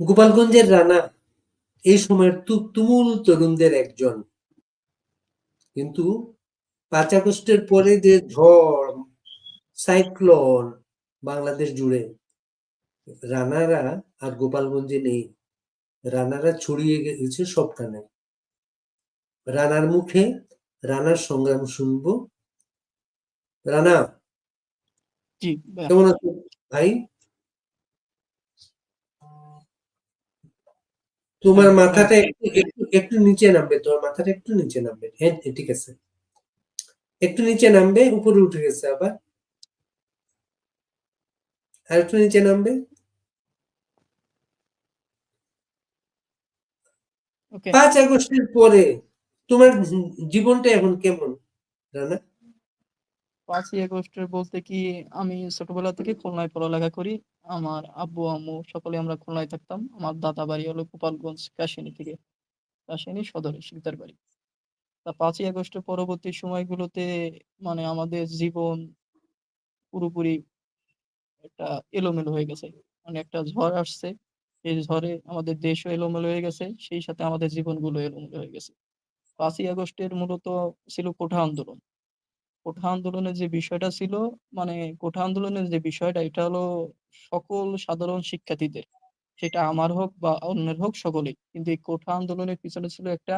গোপালগঞ্জের রানা এই সময়ের তুমুল তরুণদের একজন। কিন্তু পাঁচ আগস্টের পরে যে ঝড় সাইক্লোন বাংলাদেশ জুড়ে রানারা আর গোপালগঞ্জে নেই। রানারা ছড়িয়ে গেছে সবখানে রানার মুখে রানার সংগ্রাম শুনব। রানা কেমন আছো ভাই? তোমার মাথাটা একটু একটু একটু নিচে নামবে তোমার মাথাটা একটু নিচে নামবে হ্যাঁ ঠিক আছে। একটু নিচে নামবে উপরে উঠে গেছে আবার। আর একটু নিচে নামবে। পাঁচ আগস্টের পরে তোমার জীবনটা এখন কেমন রানা? পাঁচই আগস্টের বলতে কি, আমি ছোটবেলা থেকে খুলনায় পড়ালেখা করি। আমার আব্বু, আম্মু সকলে আমরা খুলনায় থাকতাম। আমার দাদা বাড়ি হলো গোপালগঞ্জ, কাশিনী থেকে। কাশিনী সদরে, শিকদার বাড়ি। তা পাঁচই আগস্টের পরবর্তী সময়গুলোতে মানে আমাদের জীবন পুরোপুরি একটা এলোমেলো হয়ে গেছে। মানে একটা ঝড় আসছে। এই ঝড়ে আমাদের দেশও এলোমেলো হয়ে গেছে। সেই সাথে আমাদের জীবনগুলো এলোমেলো হয়ে গেছে। পাঁচই আগস্টের মূলত ছিল কোঠা আন্দোলন। কোঠা আন্দোলনের যে বিষয়টা ছিল মানে কোঠা আন্দোলনের যে বিষয়টা, এটা হলো সকল সাধারণ শিক্ষার্থীদের, সেটা আমার হোক বা অন্যের হোক সকলেই। কিন্তু এই কোঠা আন্দোলনের পিছনে ছিল একটা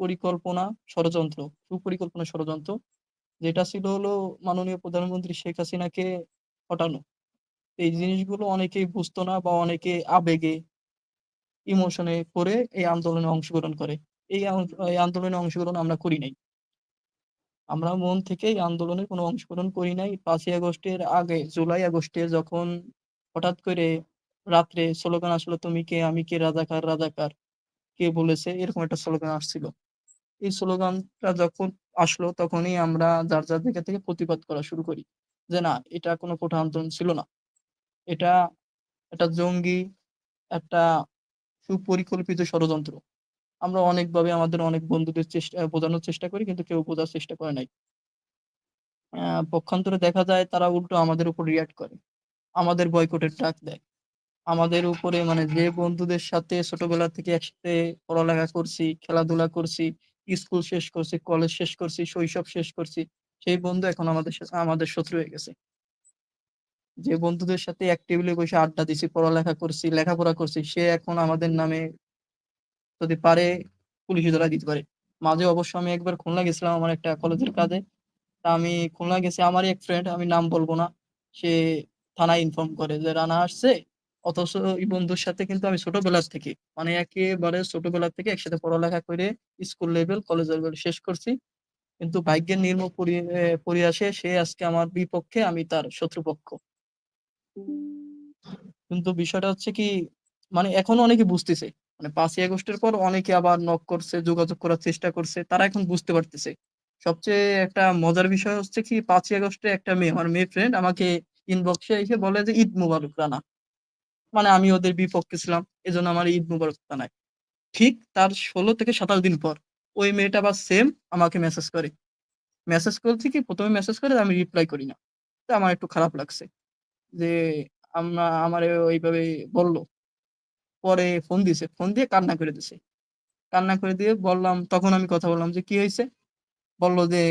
পরিকল্পনা ষড়যন্ত্র, সুপরিকল্পনা ষড়যন্ত্র, যেটা ছিল হলো মাননীয় প্রধানমন্ত্রী শেখ হাসিনাকে হটানো। এই জিনিসগুলো অনেকেই বুঝতো না বা অনেকে আবেগে, ইমোশনে করে এই আন্দোলনে অংশগ্রহণ করে। এই এই আন্দোলনে অংশগ্রহণ আমরা করি নাই। আমরা মন থেকে এই আন্দোলনে কোনো অংশগ্রহণ করি নাই। পাঁচই আগস্টের আগে, জুলাই আগস্টে যখন হঠাৎ করে রাত্রে স্লোগান আসলো, তুমি কে? আমি কে? রাজাকার রাজাকার। কে বলেছে? এরকম একটা স্লোগান আসছিল। এই স্লোগানটা যখন আসলো, তখনই আমরা যার যার জায়গা থেকে প্রতিবাদ করা শুরু করি যে, না, এটা কোনো কোঠা আন্দোলন ছিল না। এটা একটা জঙ্গি, একটা সুপরিকল্পিত ষড়যন্ত্র। আমরা অনেকভাবে আমাদের অনেক বন্ধুদের চেষ্টা বোঝানোর চেষ্টা করি, কিন্তু কেউ বোঝার চেষ্টা করে নাই। পক্ষান্তরে দেখা যায় তারা উল্টো আমাদের উপর রিয়াক্ট করে, আমাদের বয়কটের ডাক দেয়। আমাদের উপরে মানে যে বন্ধুদের সাথে ছোটবেলা থেকে একসাথে পড়ালেখা করছি, খেলাধুলা করছি, স্কুল শেষ করছি কলেজ শেষ করছি, শৈশব শেষ করছি, সেই বন্ধু এখন আমাদের সাথে আমাদের শত্রু হয়ে গেছে। যে বন্ধুদের সাথে এক টেবিলে বসে আড্ডা দিছি, পড়ালেখা করছি, লেখাপড়া করছি, সে এখন আমাদের নামে যদি পারে পুলিশে ধরা দিতে পারে। মাঝে অবশ্য আমি একবার খুলনা গেছিলাম আমার একটা কলেজের কাজে। তা আমি খুলনা গেছি আমারই এক ফ্রেন্ড আমি নাম বলব না সে থানায় ইনফর্ম করে যে রানা আসছে? অথচ এই বন্ধুর সাথে কিন্তু আমি ছোটবেলার থেকে মানে একেবারে ছোটবেলা থেকে একসাথে পড়ালেখা করে স্কুল লেভেল কলেজ লেভেল শেষ করছি। কিন্তু ভাগ্যের এ, পরিহাসে সে আজকে আমার বিপক্ষে আমি তার শত্রুপক্ষ। কিন্তু বিষয়টা হচ্ছে কি মানে এখনও অনেকে বুঝতেছে মানে পাঁচই আগস্টের পর অনেকে আবার নক করছে, যোগাযোগ করার চেষ্টা করছে, তারা এখন বুঝতে পারতেছে। সবচেয়ে একটা মজার বিষয় হচ্ছে কি, পাঁচই আগস্টে একটা মেয়ে, আমার মেয়ে ফ্রেন্ড আমাকে ইনবক্সে এসে বলে যে, ঈদ মুবারক, রানা। মানে আমি ওদের বিপক্ষে ছিলাম, এজন্য আমার ঈদ মুবারক জানাই ঠিক তার ষোলো থেকে সাতাশ দিন পর ওই মেয়েটা আবার সেম আমাকে মেসেজ করে। মেসেজ করছি কি, প্রথমে মেসেজ করে, আমি রিপ্লাই করি না। তো আমার একটু খারাপ লাগছে যে, আমরা, আমারে ওইভাবে বলল। পরে ফোন দিছে। ফোন দিয়ে কান্না করে দিছে। কান্না করে দিয়ে বললাম, তখন আমি কথা বললাম যে, কি হয়েছে বলল যে,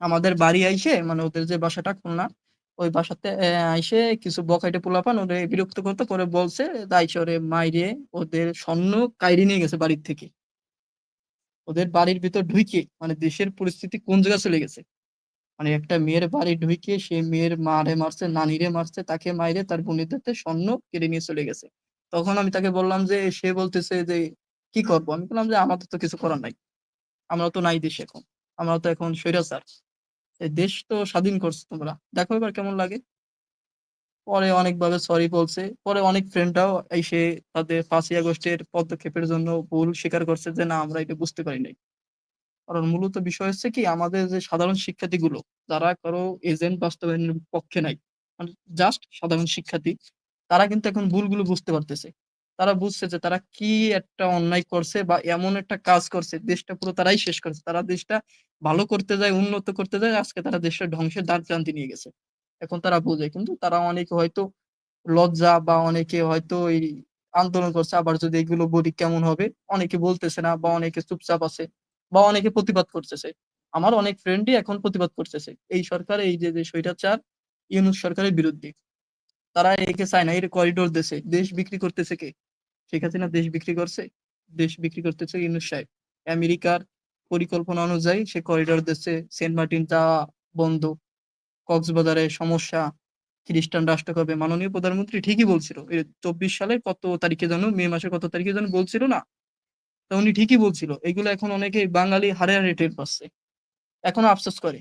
আমাদের বাড়ি আইসে মানে ওদের যে বাসাটা খুলনা, ওই বাসাতে আইসে কিছু বকাইটে পোলাপান ওদের বিরক্ত করতে করে বলছে, আইসে ওরে মাইরে ওদের স্বর্ণ কাইরি নিয়ে গেছে বাড়ির থেকে। ওদের বাড়ির ভিতর ঢুকে মানে দেশের পরিস্থিতি কোন জায়গায় চলে গেছে? মানে একটা মেয়ের বাড়ি ঢুকে সে মেয়ের মারে মারছে, নানিরে মারছে, তাকে মাইরে তার বোনেদের স্বর্ণ কেড়ে নিয়ে চলে গেছে। তখন আমি তাকে বললাম যে, সে বলতেছে যে, কি করব? আমি বললাম যে, আমাদের তো কিছু করার নাই। আমরা তো নাই দেশ এখন। আমরা তো এখন স্বৈরাচার। এই দেশ তো স্বাধীন করছ তোমরা। দেখো এবার কেমন লাগে। পরে অনেকভাবে সরি বলছে। পরে অনেক ফ্রেন্ডরাও এসে তাদের পাঁচই আগস্টের পদক্ষেপের জন্য ভুল স্বীকার করছে যে, না, আমরা এটা বুঝতে পারি নাই। কারণ মূলত বিষয় হচ্ছে কি, আমাদের যে সাধারণ শিক্ষার্থীগুলো, যারা কারও এজেন্ট বাস্তবায়নের পক্ষে নাই মানে জাস্ট সাধারণ শিক্ষার্থী তারা কিন্তু এখন ভুলগুলো বুঝতে পারতেছে। তারা বুঝছে যে তারা কি একটা অন্যায় করছে বা এমন একটা কাজ করছে, দেশটা পুরো তারাই শেষ করছে। তারা দেশটা ভালো করতে যায়, উন্নত করতে যায়, আজকে তারা দেশটা ধ্বংসের দ্বার প্রান্তে নিয়ে গেছে। এখন তারা বোঝে, কিন্তু তারা অনেকে হয়তো লজ্জা বা অনেকে হয়তো এই আন্দোলন করছে, আবার যদি এগুলো বলি কেমন হবে? অনেকে বলতেছে না বা অনেকে চুপচাপ আছে বা অনেকে প্রতিবাদ করতেছে। আমার অনেক ফ্রেন্ডই এখন প্রতিবাদ করতেছে। এই সরকার, এই যে যে স্বৈরাচার, ইউনুস সরকারের বিরুদ্ধে। তারা একে চায় না এর করিডোর দেশে দেশ বিক্রি করতেছে কে? শেখ হাসিনা দেশ বিক্রি করছে? দেশ বিক্রি করতেছে ইউনুস সাহেব। আমেরিকার পরিকল্পনা অনুযায়ী সে করিডোর দেশে সেন্ট মার্টিন যাওয়া বন্ধ। কক্সবাজারে সমস্যা। খ্রিস্টান রাষ্ট্র কবে? মাননীয় প্রধানমন্ত্রী ঠিকই বলছিল। চব্বিশ সালে কত তারিখে যেন, মে মাসের কত তারিখে যেন বলছিল না? তো উনি ঠিকই বলছিল। এগুলো এখন অনেকে বাঙালি হারে হারে টের পাচ্ছে। এখনও আফসোস করে।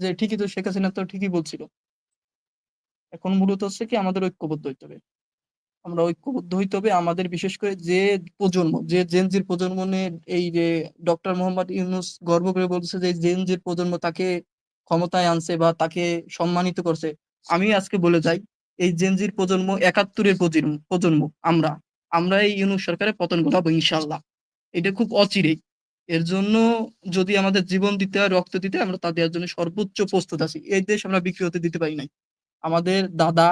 যে ঠিকই তো শেখ হাসিনা তো ঠিকই বলছিল। এখন মূলত হচ্ছে কি আমাদের ঐক্যবদ্ধ হইতে হবে। আমরা ঐক্যবদ্ধ হইতে হবে আমাদের বিশেষ করে যে প্রজন্ম, যে জেনজির প্রজন্ম নিয়ে এই যে ডক্টর মোহাম্মদ ইউনুস গর্ব করে বলছে যে জেনজির প্রজন্ম তাকে ক্ষমতায় আনছে বা তাকে সম্মানিত করছে, আমি আজকে বলে যাই, এই জেনজির প্রজন্ম একাত্তরের প্রজন্ম প্রজন্ম, আমরা আমরা এই ইউনুস সরকারের পতন ঘটাবো ইনশাল্লাহ এটা খুব অচিরেই। এর জন্য যদি আমাদের জীবন দিতে হয়, রক্ত দিতে আমরা তা দেওয়ার জন্য সর্বোচ্চ প্রস্তুত আছি। এই দেশ আমরা বিক্রি হতে দিতে পারি নাই। আমাদের দাদা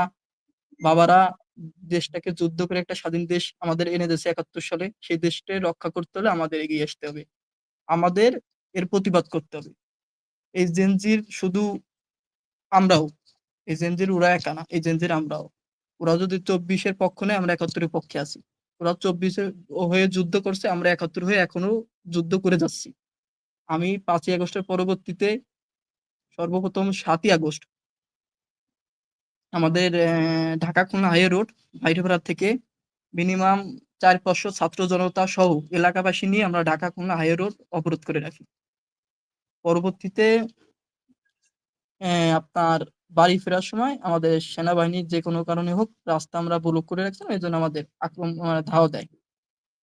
বাবারা দেশটাকে যুদ্ধ করে একটা স্বাধীন দেশ আমাদের এনে দিয়েছে একাত্তর সালে, সেই দেশটা রক্ষা করতে হলে আমাদের এগিয়ে আসতে হবে। আমাদের এর প্রতিবাদ করতে হবে। এই জেনজির শুধু আমরাও, এই জেনজির ওরা একা না, এই জেনজির আমরাও। ওরা যদি চব্বিশের পক্ষ নেয়, আমরা একাত্তরের পক্ষে আছি। ওরা চব্বিশে হয়ে যুদ্ধ করছে, আমরা একাত্তর হয়ে এখনও যুদ্ধ করে যাচ্ছি। আমি পাঁচই আগস্টের পরবর্তীতে সর্বপ্রথম সাতই আগস্ট আমাদের ঢাকা খুলনা হাইওয়ে রোড, ভাইরাপাড়া থেকে মিনিমাম চার পাঁচশো ছাত্র জনতা সহ এলাকাবাসী নিয়ে আমরা ঢাকা খুলনা হাইওয়ে রোড অবরোধ করে রাখি। পরবর্তীতে আপনার বাড়ি ফেরার সময় আমাদের সেনাবাহিনীর যে কোনো কারণে হোক রাস্তা আমরা ব্লক করে রাখছিলাম এই জন্য আমাদের আক্রমণ ধাওয়া দেয়।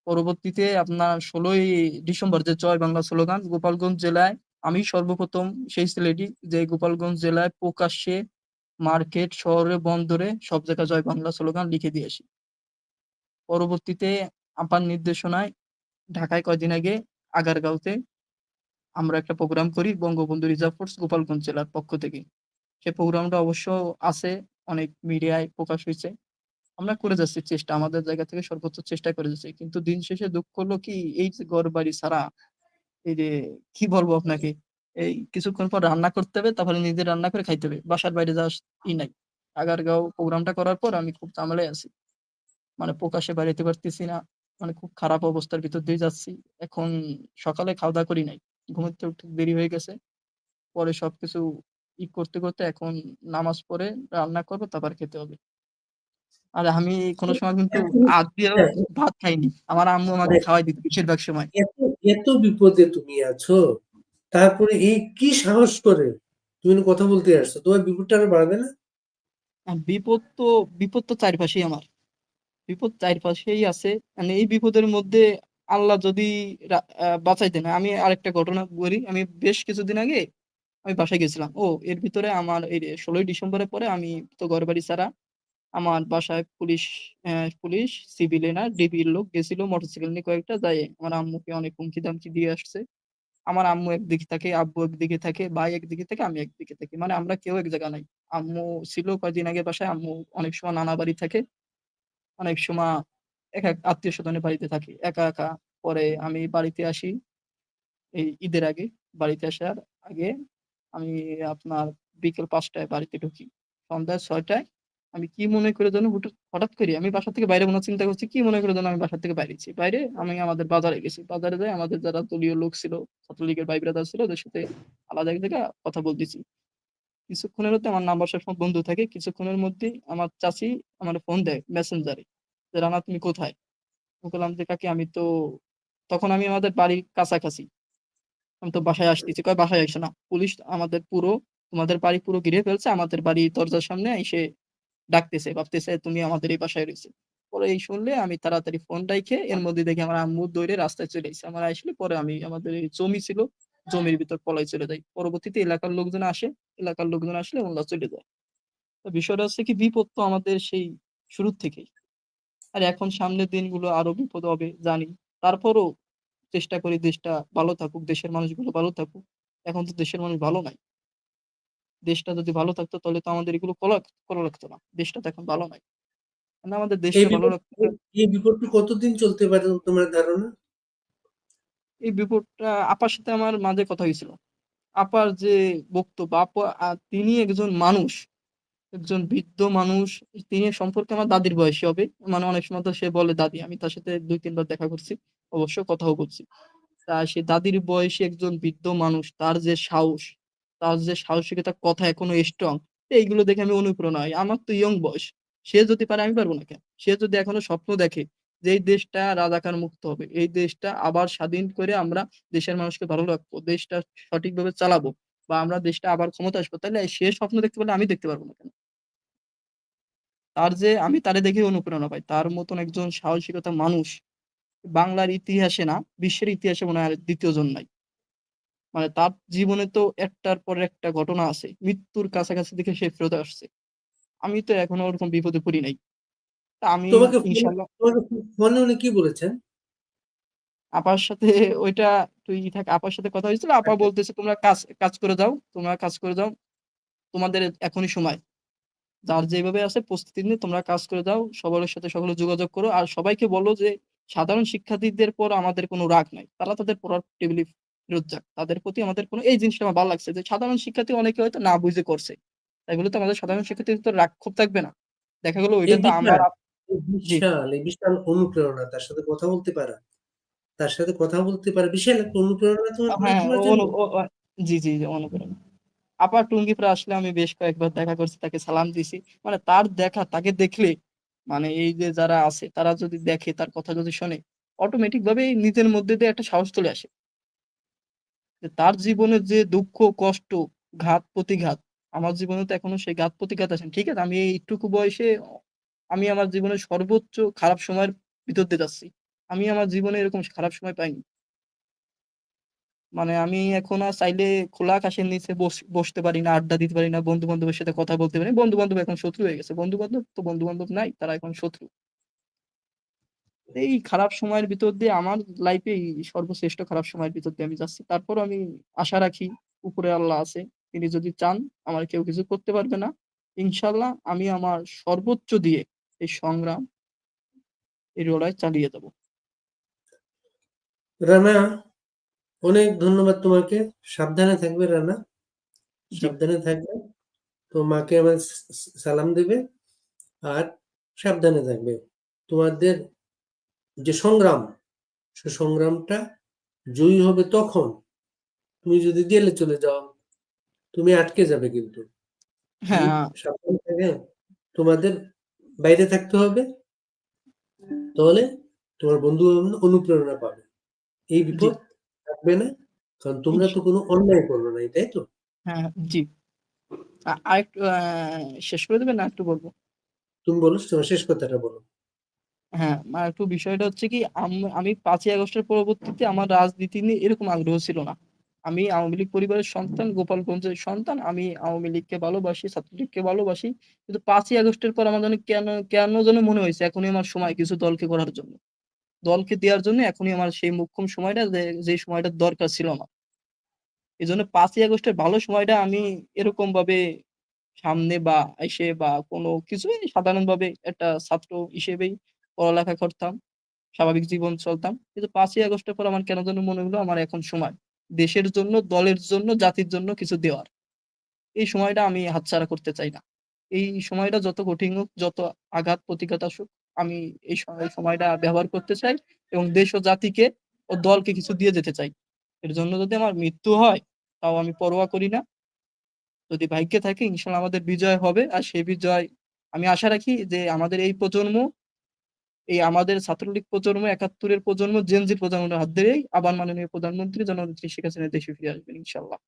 পরবর্তীতে আপনার ষোলোই ডিসেম্বর যে জয় বাংলা স্লোগান, গোপালগঞ্জ জেলায় আমি সর্বপ্রথম সেই ছেলেটি যে গোপালগঞ্জ জেলায় প্রকাশ্যে মার্কেট শহরে বন্দরে সব জায়গায় জয় বাংলা স্লোগান লিখে দিয়ে আসি। পরবর্তীতে আপার নির্দেশনায় ঢাকায় কয়দিন আগে আগারগাঁওতে আমরা একটা প্রোগ্রাম করি বঙ্গবন্ধু রিজার্ভ ফোর্স গোপালগঞ্জ জেলার পক্ষ থেকে। সেই প্রোগ্রামটা অবশ্য আছে, অনেক মিডিয়ায় প্রকাশ হয়েছে। আমরা করে যাচ্ছি চেষ্টা, আমাদের জায়গা থেকে সর্বোচ্চ চেষ্টা করে যাচ্ছি। কিন্তু দিন শেষে দুঃখ হলো কি, এই ঘর বাড়ি ছাড়া, এই যে কি বলব আপনাকে? এই কিছুক্ষণ পর রান্না করতে হবে তারপরে নিজে রান্না করে খাইতে হবে। বাসার বাইরে যাওয়ার ই নাই। আগারগাঁও প্রোগ্রামটা করার পর আমি খুব ঝামেলায় আছি। মানে প্রকাশ্যে বাড়িতে পারতেছি না মানে খুব খারাপ অবস্থার ভিতর দিয়ে যাচ্ছি। এখন সকালে খাওয়া দাওয়া করি নাই। ঘুমাতে উঠতে দেরি হয়ে গেছে। পরে সবকিছু ই করতে করতে এখন নামাজ পড়ে রান্না করব তারপর খেতে হবে। আর আমি কোনো সময় কিন্তু আগ দিয়েও ভাত খাইনি। আমার আম্মু আমাকে খাওয়াই দিত বেশিরভাগ সময়। এত এত বিপদে তুমি আছো। তারপরে এই কি সাহস করে তুমি কথা বলতে আসছো? তোমার বিপদটা আরও বাড়বে না? বিপদ তো বিপদ তো চারপাশেই আমার। বিপদ চারপাশেই আছে। মানে এই বিপদের মধ্যে আল্লাহ যদি বাঁচাইতে না আমি আরেকটা ঘটনা বলি। আমি বেশ কিছুদিন আগে আমি বাসায় গেছিলাম। ও, এর ভিতরে আমার এই ষোলোই ডিসেম্বরের পরে আমি তো ঘর বাড়ি ছাড়া আমার বাসায় পুলিশ পুলিশ, সিভিলে না ডিবির লোক গেছিল, মোটরসাইকেল নিয়ে কয়েকটা। যাই, আমার আম্মুকে অনেক হুমকি দামকি দিয়ে আসছে। আমার আম্মু একদিকে থাকে, আব্বু একদিকে থাকে, ভাই একদিকে থাকে, আমি একদিকে থাকি। মানে আমরা কেউ এক জায়গা নাই। আম্মু ছিল কয়েকদিন আগে বাসায়, আম্মু অনেক সময় নানা বাড়ি থাকে। অনেক সময় এক এক আত্মীয় স্বজনের বাড়িতে থাকি। একা একা। পরে আমি বাড়িতে আসি এই ঈদের আগে। বাড়িতে আসার আগে আমি আপনার বিকেল পাঁচটায় বাড়িতে ঢুকি। সন্ধ্যা ছয়টায় আমি কি মনে করে যেন হঠাৎ করে আমি বাসা থেকে বাইরে মনে চিন্তা করছি, কি মনে করে যেন আমি বাসা থেকে বাইরেছি বাইরে আমি আমাদের বাজারে গেছি। বাজারে যাই, আমাদের যারা দলীয় লোক ছিল, ছাত্রলীগের ভাই ব্রাদার ছিল, ওদের সাথে আলাদা এক কথা বলতেছি। কিছুক্ষণের মধ্যে আমার নাম্বার সবসময় বন্ধ থাকে। কিছুক্ষণের মধ্যে আমার চাচি আমার ফোন দেয় মেসেঞ্জারে যে, রানা, তুমি কোথায়? বললাম যে, কাকি, আমি তো তখন আমি আমাদের বাড়ির কাছাকাছি। আমি তো বাসায় আসতেছি। কয়, বাসায় আসে না। পুলিশ আমাদের পুরো তোমাদের বাড়ি পুরো ঘিরে ফেলছে। আমাদের বাড়ির দরজার সামনে এসে ডাকতেছে, ভাবতেছে তুমি আমাদের এই বাসায় রয়েছে। পরে এই শুনলে আমি তাড়াতাড়ি ফোন রাইখে এর মধ্যে দেখি আমার আম্মু দৌড়ে রাস্তায় চলে এসেছে আমার আসলে পরে আমি আমাদের জমি ছিল, জমির ভিতর পলাই চলে যাই। পরবর্তীতে এলাকার লোকজন আসে, এলাকার লোকজন আসলে ওনারা চলে যায়। বিষয়টা হচ্ছে কি, বিপদ তো আমাদের সেই শুরুর থেকেই। আর এখন সামনের দিনগুলো আরও বিপদ হবে, জানি। তারপরও চেষ্টা করি দেশটা ভালো থাকুক, দেশের মানুষগুলো ভালো থাকুক। এখন তো দেশের মানুষ ভালো নাই। দেশটা যদি ভালো থাকতো তাহলে তো আমাদের এগুলো করা লাগতো না দেশটা তো এখন ভালো নাই না আমাদের দেশটা ভালো রাখতে এই বিপদটি কতদিন চলতে পারে তোমার ধারণা? এই বিপদটা আপার সাথে আমার মাঝে কথা হয়েছিল। আপার যে বক্তব্য আপা তিনি একজন মানুষ, একজন বৃদ্ধ মানুষ। তিনি সম্পর্কে আমার দাদির বয়সী হবে। মানে অনেক সময় তো সে বলে দাদি। আমি তার সাথে দুই তিনবার দেখা করছি। অবশ্য কথাও বলছি। তা সে দাদির বয়সী একজন বৃদ্ধ মানুষ, তার যে সাহস, তার যে সাহসিকতা কথা এখনও স্ট্রং, এইগুলো দেখে আমি অনুপ্রেরণা হই। আমার তো ইয়ং বয়স। সে যদি পারে আমি পারব না কেন? সে যদি এখনও স্বপ্ন দেখে যে এই দেশটা রাজাকার মুক্ত হবে। এই দেশটা আবার স্বাধীন করে আমরা দেশের মানুষকে ভালো রাখব। দেশটা সঠিকভাবে চালাবো বা আমরা দেশটা আবার ক্ষমতা আসব। তাইলে সে স্বপ্ন দেখতে পারলে আমি দেখতে পারব না কেন? তার যে আমি তারে দেখে অনুপ্রেরণা পাই। তার মতন একজন সাহসিকতা মানুষ বাংলার ইতিহাসে না, বিশ্বের ইতিহাসে মনে হয় ২য় জন নাই। মানে তার জীবনে তো একটার পর একটা ঘটনা আছে। মৃত্যুর কাছাকাছি থেকে সে ফেরত আসছে। আমি তো এখনও ওরকম বিপদে পড়ি নাই। আমি ফোনে ইনশাআল্লাহ ফোনে উনি কি বলেছেন? আপার সাথে ওইটা একটু ই থাকে। আপার সাথে কথা হয়েছিল। আপা আচ্ছা। বলতেছে, "তোমরা কাজ কাজ করে যাও। তোমরা কাজ করে যাও। তোমাদের এখনই সময়। যার যেভাবে আছে প্রস্তুতি নিয়ে তোমরা কাজ করে যাও। সবার সাথে সকলে যোগাযোগ করো। আর সবাইকে বলো যে সাধারণ শিক্ষার্থীদের পর আমাদের কোনো রাগ নাই। তারা তাদের পড়ার টেবিলে যাক। তাদের প্রতি আমাদের কোনো" এই জিনিসটা আমার ভালো লাগছে যে সাধারণ শিক্ষার্থী অনেকে হয়তো না বুঝে করছে। তাই বলে তো আমাদের সাধারণ শিক্ষার্থী তো রাগ ক্ষোভ থাকবে না। দেখা গেলো ওইটা তো আমার বিশাল, আপ। বিশাল, অনুপ্রেরণা। তার সাথে কথা বলতে পারা। তার সাথে কথা বলতে পারা বিশাল একটা অনুপ্রেরণা তোমার হ্যাঁ, জি, জি, অনুপ্রেরণা। আপার টুঙ্গিপাড়ে আসলে আমি বেশ কয়েকবার দেখা করছি, তাকে সালাম দিছি। মানে তার দেখা, তাকে দেখলে মানে এই যে যারা আছে তারা যদি দেখে, তার কথা যদি শোনে, অটোমেটিক ভাবেই নিজের মধ্যে দিয়ে একটা সাহস চলে আসে। তার জীবনে যে দুঃখ, কষ্ট, ঘাত-প্রতিঘাত, আমার জীবনে তো এখনও সেই ঘাত-প্রতিঘাত আসেনি। ঠিক আছে? আমি এইটুকু বয়সে আমি আমার জীবনের সর্বোচ্চ খারাপ সময়ের ভিতর দিয়ে যাচ্ছি। আমি আমার জীবনে এরকম খারাপ সময় পাইনি। মানে আমি এখন আর চাইলে খোলা আকাশের নিচে বস বসতে পারি না, আড্ডা দিতে পারি না, বন্ধু-বান্ধবের সাথে কথা বলতে পারি বন্ধু-বান্ধব এখন শত্রু হয়ে গেছে। বন্ধু-বান্ধব তো বন্ধু-বান্ধব নাই, তারা এখন শত্রু। এই খারাপ সময়ের ভিতর দিয়ে আমার লাইফে এই সর্বশ্রেষ্ঠ খারাপ সময়ের ভিতর দিয়ে আমি যাচ্ছি। তারপর আমি আশা রাখি উপরে আল্লাহ আছে। তিনি যদি চান আমার কেউ কিছু করতে পারবে না। ইনশাআল্লাহ আমি আমার সর্বোচ্চ দিয়ে এই সংগ্রাম এই লড়াই চালিয়ে যাব। রানা, অনেক ধন্যবাদ তোমাকে। সাবধানে থাকবে রানা। সাবধানে থাকবে। তো মাকে আমার সালাম দিবে। আর সাবধানে থাকবে। তোমাদের যে সংগ্রাম, সে সংগ্রামটা জয়ী হবে তখন তুমি যদি জেলে চলে যাও। তুমি আটকে যাবে কিন্তু। হ্যাঁ, তোমাদের বাইরে থাকতে হবে। তাহলে তোমার বন্ধু-বান্ধব অনুপ্রেরণা পাবে। এই বিপদ থাকবে না। কারণ তোমরা তো কোনো অন্যায় করো নাই, তাই তো? হ্যাঁ, জি। আ আরেকটু আ শেষ করে দিবেন না আরেকটু বলব তুমি বলো, তোমার শেষ কথাটা বলো। হ্যাঁ, আরেকটু বিষয়টা হচ্ছে কি আম ৫ই আগস্টের পরবর্তীতে আমার রাজনীতি নিয়ে এরকম আগ্রহ ছিল না। আমি আওয়ামী লীগ পরিবারের সন্তান, গোপালগঞ্জের সন্তান। আমি আওয়ামী লীগকে ভালোবাসি, ছাত্রলীগকে ভালোবাসি। কিন্তু ৫ই আগস্টের পর আমার জানি কেন কেন যেন মনে হয়েছে এখনই আমার সময় কিছু দলকে করার জন্য। দলকে দেওয়ার জন্য এখনই আমার সেই মোক্ষম সময়টা যে, সময়টার দরকার ছিল আমার। এজন্য ৫ই আগস্টের ভালো সময়টা আমি এরকমভাবে সামনে বা এসে বা কোনো কিছুই সাধারণভাবে একটা ছাত্র হিসেবেই পড়ালেখা করতাম। স্বাভাবিক জীবন চলতাম। কিন্তু পাঁচই আগস্টের পর আমার কেন যেন মনে হলো আমার এখন সময়। দেশের জন্য, দলের জন্য, জাতির জন্য কিছু দেওয়ার। এই সময়টা আমি হাতছাড়া করতে চাই না। এই সময়টা যত কঠিন হোক, যত আঘাত প্রতিঘাত আসুক, আমি এই সময়টা ব্যবহার করতে চাই এবং দেশ ও জাতিকে ও দলকে কিছু দিয়ে যেতে চাই। এর জন্য যদি আমার মৃত্যু হয়, তাও আমি পরোয়া করি না। যদি ভাগ্যে থাকে ইনশাল্লাহ আমাদের বিজয় হবে। আর সেই বিজয় আমি আশা রাখি যে আমাদের এই প্রজন্ম, এই আমাদের ছাত্রলীগ প্রজন্ম, একাত্তরের প্রজন্ম, জেনজির প্রজন্মের হাত ধরেই আবার মাননীয় প্রধানমন্ত্রী জননেত্রী শেখ হাসিনা দেশে ফিরে আসবেন ইনশাআল্লাহ।